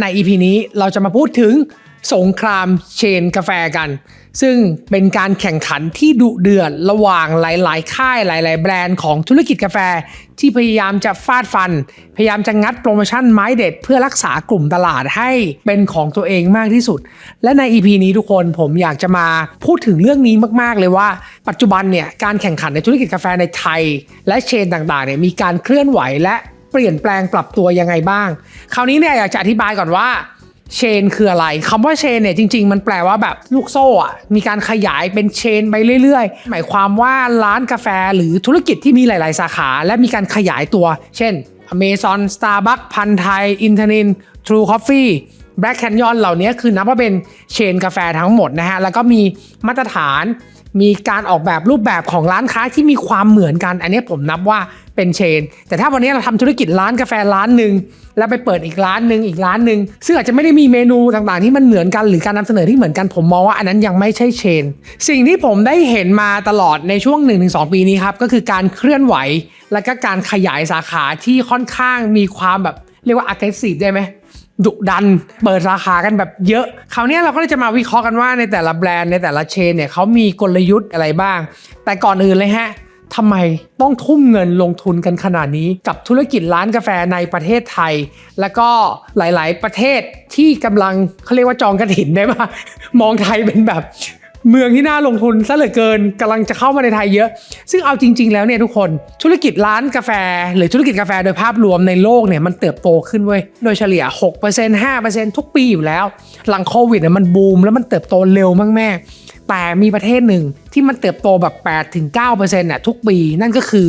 ใน EP นี้เราจะมาพูดถึงสงครามเชนกาแฟกัน ซึ่งเป็นการแข่งขันที่ดุเดือดระหว่างหลาย ๆ ค่ายหลาย ๆ แบรนด์ของธุรกิจกาแฟ ที่พยายามจะฟาดฟัน พยายามจะงัดโปรโมชั่นไม้เด็ด เพื่อรักษากลุ่มตลาดให้เป็นของตัวเองมากที่สุด และใน EP นี้ทุกคนผมอยากจะมาพูดถึงเรื่องนี้มาก ๆ เลยว่า ปัจจุบันเนี่ยการแข่งขันในธุรกิจกาแฟในไทย และเชนต่าง ๆ เนี่ยมีการเคลื่อนไหวและ ปลี่ยนแปลงปรับตัวยังไงบ้าง คราวนี้เนี่ยอยากจะอธิบายก่อนว่าเชนคืออะไรคำว่าเชนเนี่ยจริง ๆ มันแปลว่าแบบลูกโซ่อะมีการขยายเป็นเชนไปเรื่อย ๆ หมายความว่าร้านกาแฟหรือธุรกิจที่มีหลาย ๆ สาขา และมีการขยายตัว เช่น Amazon Starbucks พันไทย อินเทอร์นิน True Coffee Black Canyon เหล่านี้คือนับว่าเป็นเชนกาแฟทั้งหมดนะฮะ แล้วก็มีมาตรฐาน มีการออกแบบรูปแบบของร้านค้าที่มีความเหมือนกัน อันนี้ผมนับว่าเป็นเชน แต่ถ้าวันนี้เราทำธุรกิจร้านกาแฟร้านหนึ่งแล้วไปเปิดอีกร้านหนึ่งอีกร้านหนึ่งซึ่งอาจจะไม่ได้มีเมนูต่างๆ ที่มันเหมือนกันหรือการนำเสนอที่เหมือนกันผมมองว่าอันนั้นยังไม่ใช่เชน สิ่งที่ผมได้เห็นมาตลอดในช่วง 1-2 ปีนี้ครับก็คือการเคลื่อนไหว และก็การขยายสาขาที่ค่อนข้างมีความแบบเรียกว่า aggressive ได้ไหม ดุดัน เปิดราคากันแบบเยอะ คราวนี้เราก็เลยจะมาวิเคราะห์กันว่าในแต่ละแบรนด์ในแต่ละเชนเนี่ยเขามีกลยุทธ์อะไรบ้าง แต่ก่อนอื่นเลยฮะทำไมต้องทุ่มเงินลงทุนกันขนาดนี้กับธุรกิจร้านกาแฟในประเทศไทย แล้วก็หลาย ๆ ประเทศที่กำลังเขาเรียกว่าจองกระถินได้ปะมองไทยเป็นแบบ เมืองที่น่าลงทุนซะเหลือเกินกำลังจะเข้ามาในไทยเยอะ ซึ่งเอาจริง ๆ แล้วเนี่ยทุกคนธุรกิจร้านกาแฟ หรือธุรกิจกาแฟโดยภาพรวมในโลกเนี่ยมันเติบโตขึ้นเว้ยโดยเฉลี่ย 6% 5%ทุกปีอยู่แล้ว หลังโควิดเนี่ยมันบูมแล้วมันเติบโตเร็วมากๆแต่มีประเทศหนึ่งที่มันเติบโตแบบ8-9%น่ะทุกปีนั่นก็คือ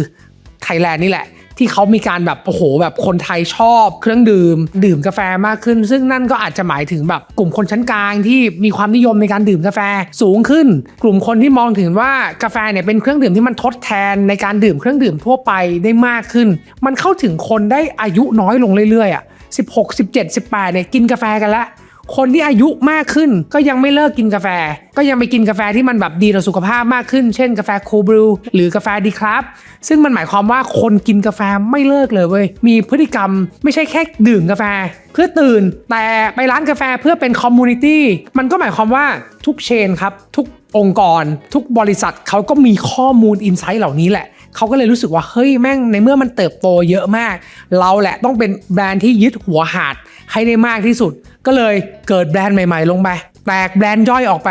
ไทยแลนด์นี่แหละ ที่เขามีการแบบโอ้โหแบบคนไทยชอบเครื่องดื่ม ดื่มกาแฟมากขึ้น ซึ่งนั่นก็อาจจะหมายถึงแบบกลุ่มคนชั้นกลางที่มีความนิยมในการดื่มกาแฟสูงขึ้น กลุ่มคนที่มองถึงว่ากาแฟเนี่ยเป็นเครื่องดื่มที่มันทดแทนในการดื่มเครื่องดื่มทั่วไปได้มากขึ้น มันเข้าถึงคนได้อายุน้อยลงเรื่อยๆอะ16 17 18เนี่ยกินกาแฟกันละ คนที่อายุมากขึ้นก็ยังไม่เลิกกินกาแฟ ก็ยังไปกินกาแฟที่มันแบบดีต่อสุขภาพมากขึ้น เช่นกาแฟโคูบรูหรือกาแฟดีครับ ซึ่งมันหมายความว่าคนกินกาแฟไม่เลิกเลยเว้ย มีพฤติกรรมไม่ใช่แค่ดื่มกาแฟ เพื่อตื่น แต่ไปร้านกาแฟเพื่อเป็นคอมมูนิตี้ มันก็หมายความว่าทุกเชนครับ ทุกองค์กร ทุกบริษัทเขาก็มีข้อมูลอินไซต์เหล่านี้แหละ เขาก็เลยรู้สึกว่าเฮ้ยแม่งในเมื่อมันเติบโตเยอะมาก เราแหละต้องเป็นแบรนด์ที่ยึดหัวหาดให้ได้มากที่สุด ก็เลยเกิดแบรนด์ใหม่ๆ ลงไปแตกแบรนด์ย่อยออกไป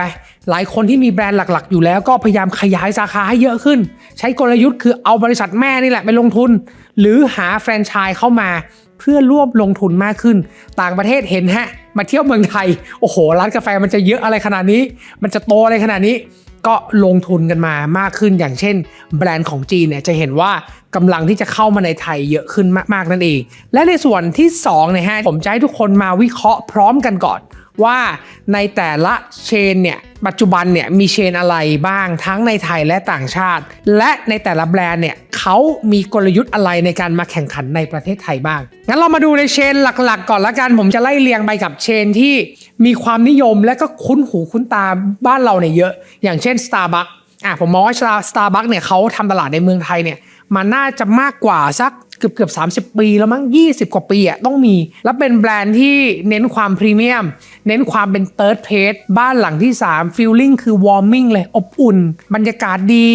หลายคนที่มีแบรนด์หลักๆ อยู่แล้วก็พยายามขยายสาขาให้เยอะขึ้น ใช้กลยุทธ์คือเอาบริษัทแม่นี่แหละไปลงทุน หรือหาแฟรนไชส์เข้ามา เพื่อร่วมลงทุนมากขึ้น ต่างประเทศเห็นฮะ มาเที่ยวเมืองไทย โอ้โห ร้านกาแฟมันจะเยอะอะไรขนาดนี้ มันจะโตอะไรขนาดนี้ ก็ลงทุนกันมามากขึ้น อย่างเช่น แบรนด์ของจีนเนี่ยจะเห็นว่ากำลังที่จะเข้ามาในไทยเยอะขึ้นมากๆนั่นเอง และในส่วนที่2เนี่ยฮะ ผมจะให้ทุกคนมาวิเคราะห์พร้อมกันก่อน ว่าในแต่ละเชนเนี่ยปัจจุบันเนี่ยมีเชนอะไรบ้างทั้งในไทยและต่างชาติ และในแต่ละแบรนด์เนี่ยเขามีกลยุทธ์อะไรในการมาแข่งขันในประเทศไทยบ้าง งั้นเรามาดูในเชนหลักๆ ก่อนละกัน ผมจะไล่เรียงไปกับเชนที่มีความนิยมและก็คุ้นหูคุ้นตาบ้านเราเนี่ยเยอะ อย่างเช่น Starbucks อะผมมองว่า Starbucks เนี่ยเขาทำตลาดในเมืองไทยเนี่ยมันน่าจะมากกว่าสัก เกือบเกือบ30ปีแล้วมั้ง 20 กว่าปีอะต้องมี แล้วเป็นแบรนด์ที่เน้นความพรีเมียม เน้นความเป็นเ h ิร์ดเพ e บ้านหลังที่ 3ฟีลลิ่งคือวอร์มิ่งเลย อบอุ่น บรรยากาศดี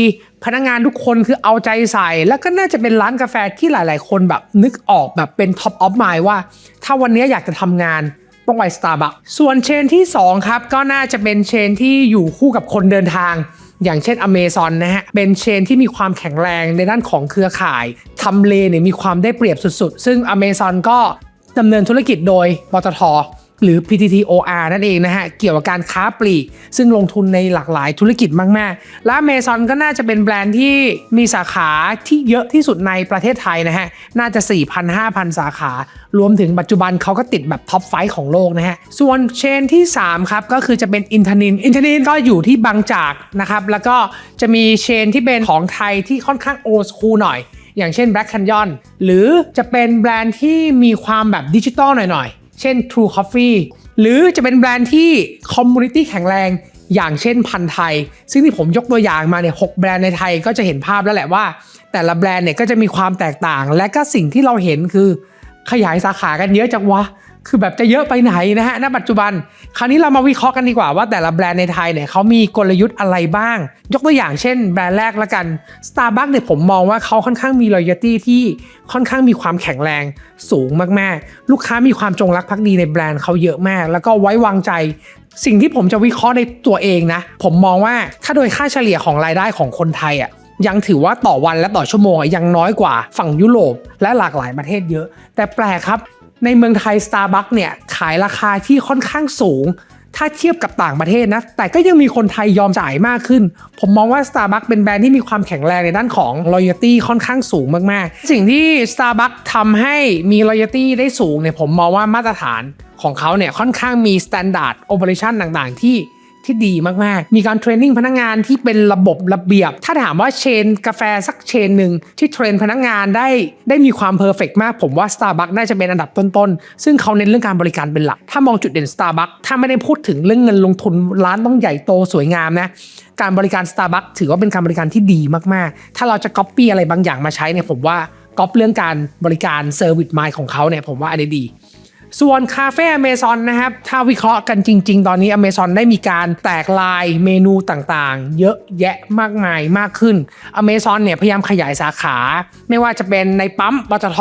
พนักงานทุกคนคือเอาใจใส่ แล้วก็น่าจะเป็นร้านกาแฟที่หลาย ๆ คนแบบนึกออกแบบเป็นท็อปออฟมายว่า ถ้าวันนี้อยากจะทำงานต้องไป Starbucks ส่วนเชนที่ 2 ครับ ก็น่าจะเป็นเชนที่อยู่คู่กับคนเดินทาง อย่างเช่น a เม z o n นะฮะเป็นเชนที่มีความแข็งแรงในด้านของเครือข่ายทำเลเนี่ยมีความได้เปรียบสุดๆ ซึ่ง a เม z o n ก็ดำเนินธุรกิจโดยปตท หรือ PTTOR นั่นเองนะฮะ เกี่ยวกับการค้าปลีก ซึ่งลงทุนในหลากหลายธุรกิจมาก ๆ และ Amazon ก็น่าจะเป็นแบรนด์ที่มีสาขาที่เยอะที่สุดในประเทศไทยนะฮะ น่าจะ 4,000-5,000 สาขา รวมถึงปัจจุบันเขาก็ติดแบบท็อปไฟของโลกนะฮะ ส่วนเชนที่ 3 ครับ ก็คือจะเป็นอินทนิน อินทนินก็อยู่ที่บางจากนะครับ แล้วก็จะมีเชนที่เป็นของไทยที่ค่อนข้างโอ s คูลหน่อย อย่างเช่น Black Canyon หรือจะเป็นแบรนด์ที่มีความแบบดิจิตอลหน่อยๆ เช่น True Coffee หรือจะเป็นแบรนด์ที่คอมมูนิตี้แข็งแรงอย่างเช่นพันไทย ซึ่งที่ผมยกตัวอย่างมาเนี่ยหแบรนด์ในไทยก็จะเห็นภาพแล้วแหละว่า แต่ละแบรนด์เนี่ยก็จะมีความแตกต่าง และก็สิ่งที่เราเห็นคือขยายสาขากันเยอะจังวะ คือแบบจะเยอะไปไหนนะฮะณปัจจุบัน คราวนี้เรามาวิเคราะห์กันดีกว่าว่าแต่ละแบรนด์ในไทยเนี่ยเขามีกลยุทธ์อะไรบ้าง ยกตัวอย่างเช่นแบรนด์แรกละกัน Starbucks เนี่ยผมมองว่าเขาค่อนข้างมี loyalty ที่ค่อนข้างมีความแข็งแรงสูงมากๆ ลูกค้ามีความจงรักภักดีในแบรนด์เขาเยอะมาก แล้วก็ไว้วางใจสิ่งที่ผมจะวิเคราะห์ในตัวเองนะ ผมมองว่าถ้าโดยค่าเฉลี่ยของรายได้ของคนไทยอะยังถือว่าต่อวันและต่อชั่วโมงอะยังน้อยกว่าฝั่งยุโรปและหลากหลายประเทศเยอะ แต่แปลกครับ ในเมืองไทย Starbucks เนี่ยขายราคาที่ค่อนข้างสูง ถ้าเทียบกับต่างประเทศนะ แต่ก็ยังมีคนไทยยอมจ่ายมากขึ้น ผมมองว่า Starbucks เป็นแบรนด์ที่มีความแข็งแรงในด้านของ loyalty ค่อนข้างสูงมาก ๆ สิ่งที่ Starbucks ทำให้มี loyalty ได้สูงเนี่ยผมมองว่ามาตรฐานของเขาเนี่ยค่อนข้างมี standard operation ต่าง ๆ ที่ ที่ดีมากๆ มีการเทรนนิ่งพนักงานที่เป็นระบบระเบียบ ถ้าถามว่าเชนกาแฟสักเชนหนึ่งที่เทรนพนักงานได้ได้มีความเพอร์เฟกมาก ผมว่า Starbucks น่าจะเป็นอันดับต้นๆ ซึ่งเขาเน้นเรื่องการบริการเป็นหลัก ถ้ามองจุดเด่น Starbucks ถ้าไม่ได้พูดถึงเรื่องเงินลงทุนร้านต้องใหญ่โตสวยงามนะการบริการ Starbucks ถือว่าเป็นการบริการที่ดีมากๆ ถ้าเราจะก๊อปปี้อะไรบางอย่างมาใช้เนี่ยผมว่าก๊อปเรื่องการบริการเซอร์วิสไมล์ของเขาเนี่ยผมว่าอันนี้ดี ส่วนคาเฟ่อเมซอนนะครับ ถ้าวิเคราะห์กันจริง ๆ ตอนนี้อเมซอนได้มีการแตกลายเมนูต่างๆ เยอะแยะมากมายมากขึ้นอเมซอนเนี่ยพยายามขยายสาขา ไม่ว่าจะเป็นในปั๊มปตท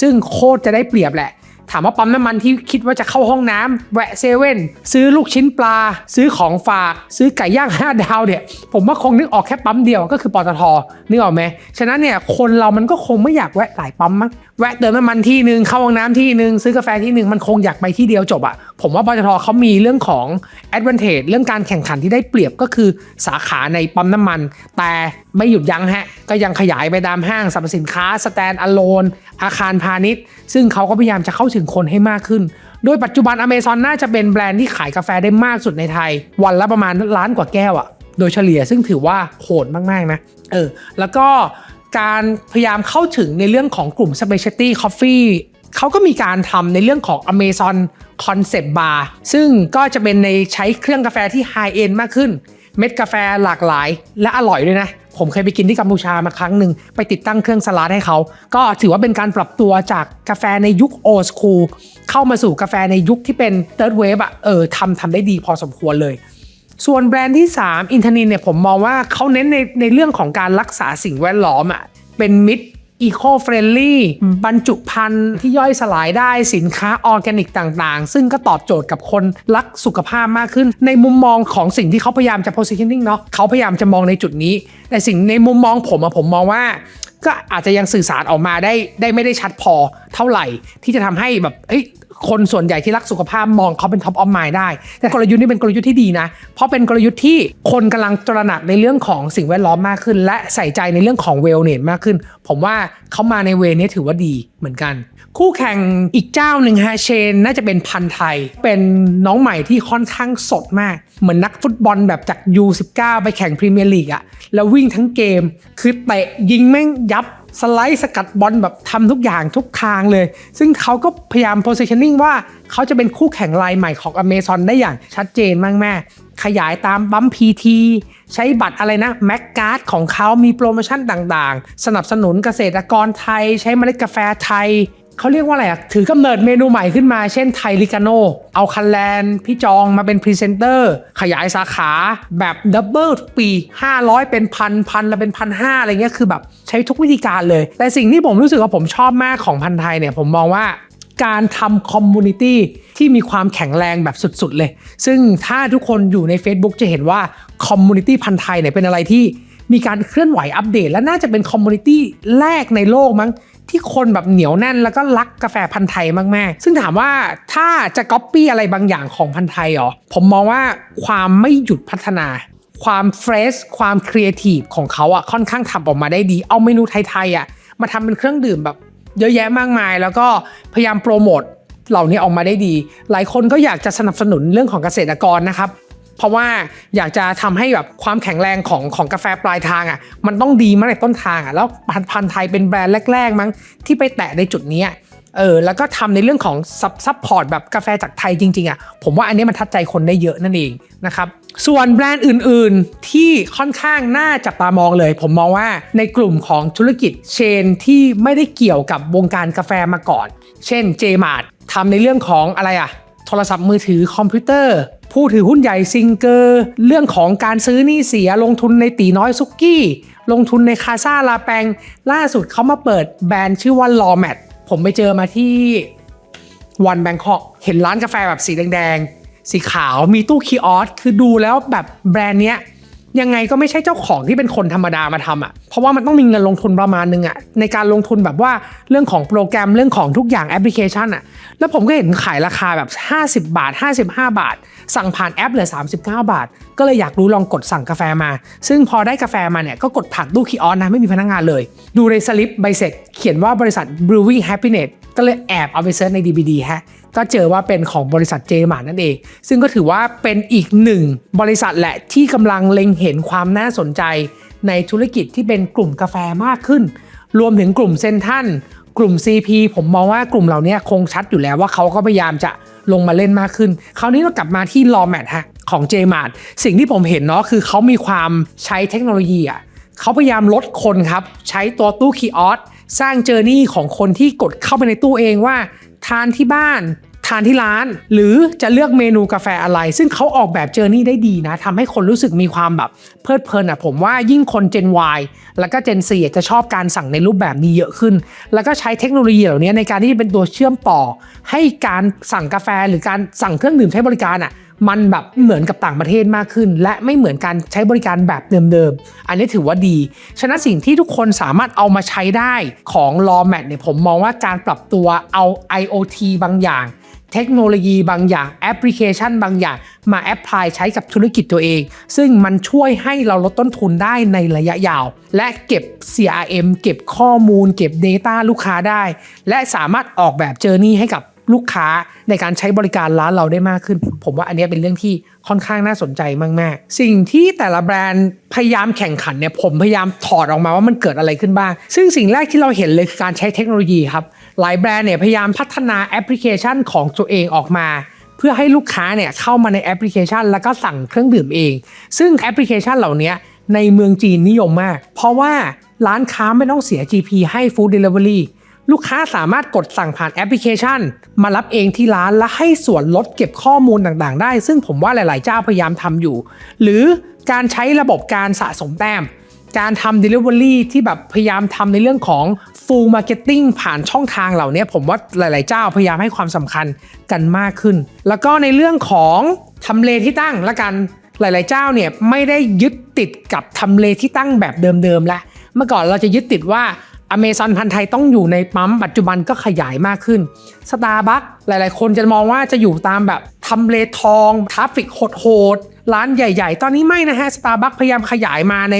ซึ่งโคตรจะได้เปรียบแหละ ถามว่าปั๊มน้ำมันที่คิดว่าจะเข้าห้องน้ำแวะเซเว่นซื้อลูกชิ้นปลา ซื้อของฝาก ซื้อไก่ย่าง5ดาวเนี่ย ผมว่าคงนึกออกแค่ปั๊มเดียวก็คือปตทนึกออกไหมฉะนั้นเนี่ยคนเรามันก็คงไม่อยากแวะหลายปั๊มมั้งแวะเติมน้ำมันที่หนึ่งเข้าห้องน้ำที่หนึ่งซื้อกาแฟที่หนึ่งมันคงอยากไปที่เดียวจบอะผมว่าปตทเขามีเรื่องของ advantage เรื่องการแข่งขันที่ได้เปรียบก็คือสาขาในปั๊มน้ำมัน แต่ไม่หยุดยั้งฮะก็ยังขยายไปตามห้างสรรพสินค้าสแตนด์อะโลนอาคารพาณิชย์ ซึ่งเขาก็พยายามจะเข้าถึงคนให้มากขึ้น โดยปัจจุบันอเมซอนน่าจะเป็นแบรนด์ที่ขายกาแฟได้มากสุดในไทย วันละประมาณล้านกว่าแก้วอะโดยเฉลี่ยซึ่งถือว่าโหดมากๆนะเออแล้วก็การพยายามเข้าถึงในเรื่องของกลุ่ม Specialty Coffee เขาก็มีการทำในเรื่องของ Amazon Concept Bar ซึ่งก็จะเป็นในใช้เครื่องกาแฟที่ High End มากขึ้น เม็ดกาแฟหลากหลายและอร่อยด้วยนะ ผมเคยไปกินที่กัมพูชามาครั้งหนึ่งไปติดตั้งเครื่องสลัดให้เขา ก็ถือว่าเป็นการปรับตัวจากกาแฟในยุคโอสคูลเข้ามาสู่กาแฟในยุคที่เป็นเติร์ดเวฟอะเออทำทำได้ดีพอสมควรเลย ส่วนแบรนด์ที่ 3 อินทนินเนี่ยผมมองว่าเขาเน้นในในเรื่องของการรักษาสิ่งแวดล้อมอะเป็นมิตร อีโคเฟรนลี่บรรจุภัณฑ์ที่ย่อยสลายได้สินค้าออร์แกนิกต่างๆ ซึ่งก็ตอบโจทย์กับคนรักสุขภาพมากขึ้น ในมุมมองของสิ่งที่เขาพยายามจะ positioning เนาะเขาพยายามจะมองในจุดนี้ แต่สิ่งในมุมมองผมอะผมมองว่าก็อาจจะยังสื่อสารออกมาได้ได้ไม่ได้ชัดพอเท่าไหร่ ที่จะทำให้แบบเอ้ย คนส่วนใหญ่ที่รักสุขภาพมองเขาเป็นท็อปออฟมายได้ แต่กลยุทธ์นี้เป็นกลยุทธ์ที่ดีนะ เพราะเป็นกลยุทธ์ที่คนกำลังตระหนักในเรื่องของสิ่งแวดล้อมมากขึ้น และใส่ใจในเรื่องของเวลเนสมากขึ้น ผมว่าเขามาในเวนี้ถือว่าดีเหมือนกัน คู่แข่งอีกเจ้าหนึ่งฮะเชน น่าจะเป็นพันไทย เป็นน้องใหม่ที่ค่อนข้างสดมาก เหมือนนักฟุตบอลแบบจาก U19 ไปแข่งพรีเมียร์ลีกอะแล้ววิ่งทั้งเกม คือเตะยิงแม่งยับ สไลด์สกัดบอลแบบทำทุกอย่างทุกทางเลย ซึ่งเขาก็พยายาม positioning ว่าเขาจะเป็นคู่แข่งรายใหม่ของอเมซอนได้อย่างชัดเจนมากแม่ขยายตามบัมพีทีใช้บัตรอะไรนะแม็กการ์ดของเขามีโปรโมชั่นต่างๆ สนับสนุนเกษตรกรไทย ใช้เมล็ดกาแฟไทย เขาเรียกว่าอะไรอะถือกำเนิดเมนูใหม่ขึ้นมา เช่นไทลิกาโน เอาคันแลนพี่จองมาเป็นพรีเซนเตอร์ ขยายสาขาแบบดับเบิลปี 500 เป็นพันพันและเป็นพันห้าอะไรเงี้ยคือแบบใช้ทุกวิธีการเลย แต่สิ่งที่ผมรู้สึกว่าผมชอบมากของพันไทยเนี่ยผมมองว่าการทำคอมมูนิตี้ที่มีความแข็งแรงแบบสุดๆเลย ซึ่งถ้าทุกคนอยู่ใน Facebook จะเห็นว่าคอมมูนิตี้พันไทยเนี่ยเป็นอะไรที่มีการเคลื่อนไหวอัปเดต และน่าจะเป็นคอมมูนิตี้แรกในโลกมั้ง ที่คนแบบเหนียวแน่นแล้วก็รักกาแฟพันธุ์ไทยมากๆ ซึ่งถามว่าถ้าจะก๊อปปี้อะไรบางอย่างของพันธุ์ไทยเหรอ ผมมองว่าความไม่หยุดพัฒนาความเฟรชความครีเอทีฟของเขาอะค่อนข้างทำออกมาได้ดี เอาเมนูไทยๆอะมาทำเป็นเครื่องดื่มแบบเยอะแยะมากมาย แล้วก็พยายามโปรโมทเหล่านี้ออกมาได้ดี หลายคนก็อยากจะสนับสนุนเรื่องของเกษตรกรนะครับ เพราะว่าอยากจะทำให้แบบความแข็งแรงของของกาแฟปลายทางอะมันต้องดีมาในต้นทางอะแล้วพันธุ์พันไทยเป็นแบรนด์แรก ๆ มั้งที่ไปแตะในจุดนี้เออแล้วก็ทำในเรื่องของซับซัพพอร์ตแบบกาแฟจากไทยจริงๆอะ่ะผมว่าอันนี้มันทัดใจคนได้เยอะนั่นเองนะครับส่วนแบรนด์อื่นๆ ที่ค่อนข้างน่าจับตามองเลย ผมมองว่าในกลุ่มของธุรกิจเชนที่ไม่ได้เกี่ยวกับวงการกาแฟมาก่อน เช่นเจมาร์ทำในเรื่องของอะไรอะ ทรศัพท์มือถือคอมพิวเตอร์ ผู้ถือหุ้นใหญ่ซิงเกอร์ เรื่องของการซื้อหนี่เสียลงทุนในตีน้อยซุกี้ ลงทุนในคาซาลาแปงล่าสุดเขามาเปิดแบรนด์ชื่อว่าลอแมทผมไปเจอมาที่วันแบงคอกเห็นร้านกาแฟแบบสีแดงๆ สีขาวมีตู้คีออสคือดูแล้วแบบแบรนด์เนี้ย ยังไงก็ไม่ใช่เจ้าของที่เป็นคนธรรมดามาทำอะ เพราะว่ามันต้องมีเงินลงทุนประมาณนึงอะในการลงทุนแบบว่าเรื่องของโปรแกรมเรื่องของทุกอย่างแอปพลิเคชันอะ แล้วผมก็เห็นขายราคาแบบ 50 บาท 55 บาท สั่งผ่านแอปเหลือ 39 บาท ก็เลยอยากรู้ลองกดสั่งกาแฟมา ซึ่งพอได้กาแฟมาเนี่ยก็กดผ่านตู้คีออสนะไม่มีพนักงานเลย ดูในสลิปใบเสร็จเขียนว่าบริษัท Brewing Happiness ก็เลยแอบเอาไปเซิร์ชใน DVD ฮะ ก็เจอว่าเป็นของบริษัทเจมาร์นั่นเอง ซึ่งก็ถือว่าเป็นอีกหนึ่งบริษัทแหละที่กำลังเล็งเห็นความน่าสนใจ ในธุรกิจที่เป็นกลุ่มกาแฟมากขึ้น รวมถึงกลุ่มเซนทันกลุ่ม CP ผมมองว่ากลุ่มเหล่านี้คงชัดอยู่แล้วว่าเขาก็พยายามจะลงมาเล่นมากขึ้น คราวนี้เรากลับมาที่ลอแมทฮะของ j m a r t สิ่งที่ผมเห็นเนาะคือเขามีความใช้เทคโนโลยีอะเขาพยายามลดคนครับ ใช้ตัวตู้คีออสสร้างเจอร์นี่ของคนที่กดเข้าไปในตู้เองว่า ทานที่บ้าน ทานที่ร้าน หรือจะเลือกเมนูกาแฟอะไร ซึ่งเขาออกแบบเจอร์นี่ได้ดีนะทำให้คนรู้สึกมีความแบบเพลิดเพลินอะผมว่ายิ่งคน Gen Y แล้วก็ Gen Z จะชอบการสั่งในรูปแบบนี้เยอะขึ้น แล้วก็ใช้เทคโนโลยีเหล่านี้ในการที่จะเป็นตัวเชื่อมต่อ ให้การสั่งกาแฟหรือการสั่งเครื่องดื่มใช้บริการอะ มันแบบเหมือนกับต่างประเทศมากขึ้น และไม่เหมือนการใช้บริการแบบเดิมๆ อันนี้ถือว่าดี ฉะนั้นสิ่งที่ทุกคนสามารถเอามาใช้ได้ของ l a w m a t เนี่ยผมมองว่าการปรับตัวเอา IoT บางอย่าง เทคโนโลยีบางอย่างแอปพลิเคชันบางอย่าง มาแอพพลายใช้กับธุรกิจตัวเอง ซึ่งมันช่วยให้เราลดต้นทุนได้ในระยะยาว และเก็บ CRM เก็บข้อมูล เก็บ Data ลูกค้าได้ และสามารถออกแบบเจอร์นี่ให้กับ ลูกค้าในการใช้บริการร้านเราได้มากขึ้น ผมว่าอันนี้เป็นเรื่องที่ค่อนข้างน่าสนใจมากๆ สิ่งที่แต่ละแบรนด์พยายามแข่งขันเนี่ยผมพยายามถอดออกมาว่ามันเกิดอะไรขึ้นบ้าง ซึ่งสิ่งแรกที่เราเห็นเลยคือการใช้เทคโนโลยีครับ หลายแบรนด์เนี่ยพยายามพัฒนาแอปพลิเคชันของตัวเองออกมาเพื่อให้ลูกค้าเนี่ยเข้ามาในแอปพลิเคชัน แล้วก็สั่งเครื่องดื่มเอง ซึ่งแอปพลิเคชันเหล่านี้ในเมืองจีนนิยมมาก เพราะว่าร้านค้าไม่ต้องเสีย GP ให้ Food Delivery ลูกค้าสามารถกดสั่งผ่านแอปพลิเคชัน มารับเองที่ร้านและให้ส่วนลดเก็บข้อมูลต่างๆ ได้ ซึ่งผมว่าหลายๆ เจ้าพยายามทำอยู่ หรือการใช้ระบบการสะสมแต้ม การทำ Delivery ที่แบบพยายามทำในเรื่องของ Full Marketing ผ่านช่องทางเหล่านี้ผมว่าหลาย ๆ เจ้าพยายามให้ความสำคัญกันมากขึ้น แล้วก็ในเรื่องของทำเลที่ตั้งละกันหลาย ๆ เจ้าเนี่ยไม่ได้ยึดติดกับทำเลที่ตั้งแบบเดิม ๆ แล้ว เมื่อก่อนเราจะยึดติดว่า อเมซอนพันธ์ไทยต้องอยู่ในปั๊มปัจจุบันก็ขยายมากขึ้นสตาร์บัคหลาย ๆ คนจะมองว่าจะอยู่ตามแบบทำเลทองทราฟฟิกโหดๆร้านใหญ่ ๆ ตอนนี้ไม่นะฮะสตาร์บัคพยายามขยายมาใน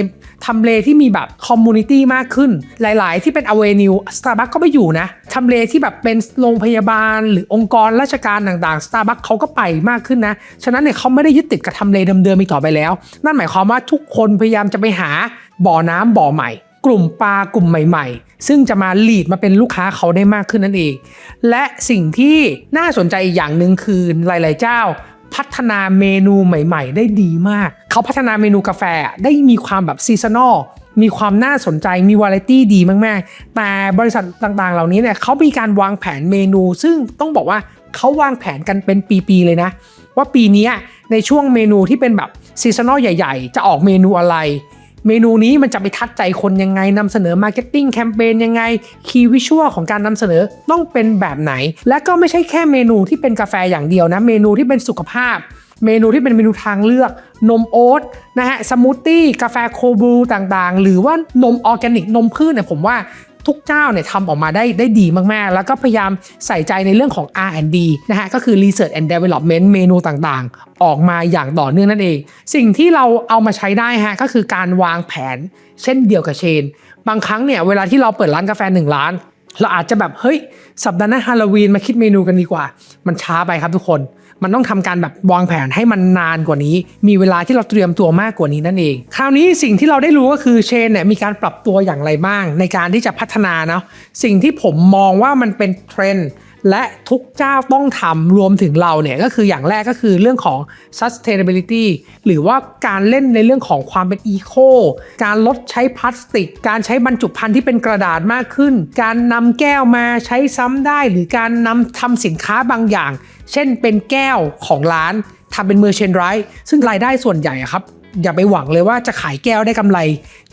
ทำเลที่มีแบบคอมมูนิตี้มากขึ้น หลาย ๆ ที่เป็นอเวนิวสตาร์บัคก็ไปอยู่นะทำเลที่แบบเป็นโรงพยาบาล หรือองค์กรราชการต่าง ๆ สตาร์บัคเขาก็ไปมากขึ้นนะ ฉะนั้นเนี่ยเขาไม่ได้ยึดติดกับทำเลเดิมๆอีกต่อไปแล้ว นั่นหมายความว่าทุกคนพยายามจะไปหาบ่อน้ำบ่อใหม่ กลุ่มปลากลุ่มใหม่ๆ ซึ่งจะมาลีดมาเป็นลูกค้าเขาได้มากขึ้นนั่นเอง และสิ่งที่น่าสนใจอีกอย่างหนึ่งคือหลาย ๆ เจ้า พัฒนาเมนูใหม่ ๆ ได้ดีมาก เขาพัฒนาเมนูกาแฟได้มีความแบบซีซันอลมีความน่าสนใจมีวาไรตี้ดีมาก ๆ แต่บริษัทต่างๆ เหล่านี้เนี่ยเขามีการวางแผนเมนู ซึ่งต้องบอกว่าเขาวางแผนกันเป็นปีๆเลยนะ ว่าปีนี้ในช่วงเมนูที่เป็นแบบซีซันอลใหญ่ ๆ จะออกเมนูอะไร เมนูนี้มันจะไปทัดใจคนยังไงนำเสนอมาร์เก็ตติ้งแคมเปญยังไงคีย์วิชวลของการนำเสนอต้องเป็นแบบไหน และก็ไม่ใช่แค่เมนูที่เป็นกาแฟอย่างเดียวนะ เมนูที่เป็นสุขภาพ เมนูที่เป็นเมนูทางเลือก นมโอ๊ตนะฮะสมูทตี้กาแฟโคบรูต่างๆ หรือว่านมออร์แกนิกนมพืชเนี่ยผมว่า ทุกเจ้าเนี่ยทำออกมาได้ได้ดีมากๆ แล้วก็พยายามใส่ใจในเรื่องของ R&D นะฮะก็คือ Research and Development เมนูต่างๆ ออกมาอย่างต่อเนื่องนั่นเอง สิ่งที่เราเอามาใช้ได้ฮะก็คือการวางแผนเช่นเดียวกับเชน บางครั้งเนี่ยเวลาที่เราเปิดร้านกาแฟหนึ่งร้านเราอาจจะแบบเฮ้ยสัปดาห์หน้าฮาโลวีนมาคิดเมนูกันดีกว่า มันช้าไปครับทุกคน มันต้องทำการแบบวางแผนให้มันนานกว่านี้ มีเวลาที่เราเตรียมตัวมากกว่านี้นั่นเอง คราวนี้สิ่งที่เราได้รู้ก็คือเชนเนี่ยมีการปรับตัวอย่างไรบ้าง ในการที่จะพัฒนาเนาะสิ่งที่ผมมองว่ามันเป็นเทรนด์และทุกเจ้าต้องทำรวมถึงเราเนี่ยก็คืออย่างแรกก็คือเรื่องของ sustainability หรือว่าการเล่นในเรื่องของความเป็น eco การลดใช้พลาสติก การใช้บรรจุภัณฑ์ที่เป็นกระดาษมากขึ้น การนำแก้วมาใช้ซ้ำได้ หรือการนำทำสินค้าบางอย่าง เช่นเป็นแก้วของร้านทำเป็น merchandise ซึ่งรายได้ส่วนใหญ่ครับอย่าไปหวังเลยว่าจะขายแก้วได้กำไร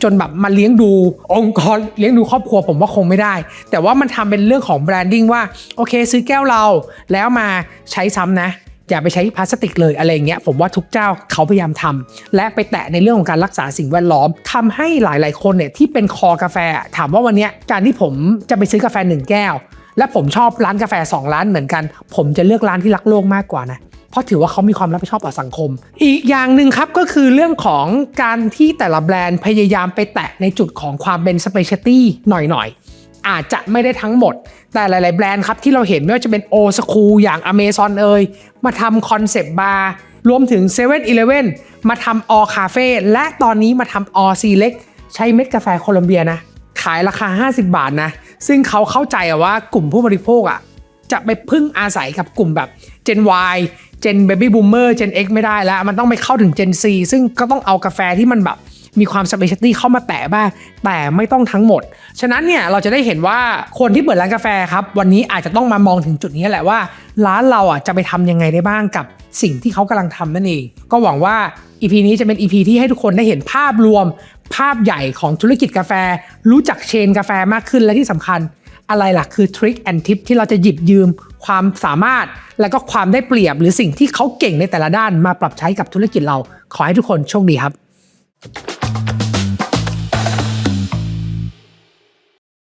จนแบบมาเลี้ยงดูองค์กรเลี้ยงดูครอบครัวผมว่าคงไม่ได้ แต่ว่ามันทำเป็นเรื่องของแบรนดิ้งว่าโอเค ซื้อแก้วเราแล้วมาใช้ซ้ำนะ อย่าไปใช้พลาสติกเลยอะไรเงี้ยผมว่าทุกเจ้าเขาพยายามทำและไปแตะในเรื่องของการรักษาสิ่งแวดล้อมทำให้หลาย ๆ คนเนี่ยที่เป็นคอกาแฟ ถามว่าวันนี้การที่ผมจะไปซื้อกาแฟหนึ่งแก้ว และผมชอบร้านกาแฟ 2 ร้านเหมือนกัน ผมจะเลือกร้านที่รักโลกมากกว่านะเพราะถือว่าเขามีความรับผิดชอบต่อสังคม อีกอย่างหนึ่งครับก็คือเรื่องของการที่แต่ละแบรนด์พยายามไปแตะในจุดของความเป็นสเปเชียลตี้หน่อยๆ อาจจะไม่ได้ทั้งหมด แต่หลาย ๆ แบรนด์ครับที่เราเห็นไม่ว่าจะเป็นโอสคูอย่าง Amazon เอยมาทำคอนเซปต์บาร์รวมถึง7 e เ e ่ e อมาทำออคาเฟ่และตอนนี้มาทำออซีเล็กใช้เม็ดกาแฟโคลอมเบียนะ ขายราคา 50 บาทนะ ซึ่งเขาเข้าใจว่ากลุ่มผู้บริโภคอะจะไปพึ่งอาศัยกับกลุ่มแบบ Gen Y Gen Baby Boomer Gen X ไม่ได้แล้ว มันต้องไปเข้าถึง Gen C ซึ่งก็ต้องเอากาแฟที่มันแบบมีความ specialty เข้ามาแตะบ้าง แต่ไม่ต้องทั้งหมด ฉะนั้นเนี่ยเราจะได้เห็นว่าคนที่เปิดร้านกาแฟครับ วันนี้อาจจะต้องมามองถึงจุดนี้แหละว่า ร้านเราอะจะไปทำยังไงได้บ้างกับสิ่งที่เขากำลังทำนั่นเอง ก็หวังว่า EP นี้จะเป็น EP ที่ให้ทุกคนได้เห็นภาพรวม ภาพใหญ่ของธุรกิจกาแฟ รู้จักเชนกาแฟมากขึ้นและที่สำคัญ อะไรล่ะคือทริคแอนทิปที่เราจะหยิบยืมความสามารถ และก็ความได้เปรียบ หรือสิ่งที่เขาเก่งในแต่ละด้านมาปรับใช้กับธุรกิจเรา ขอให้ทุกคนโชคดีครับ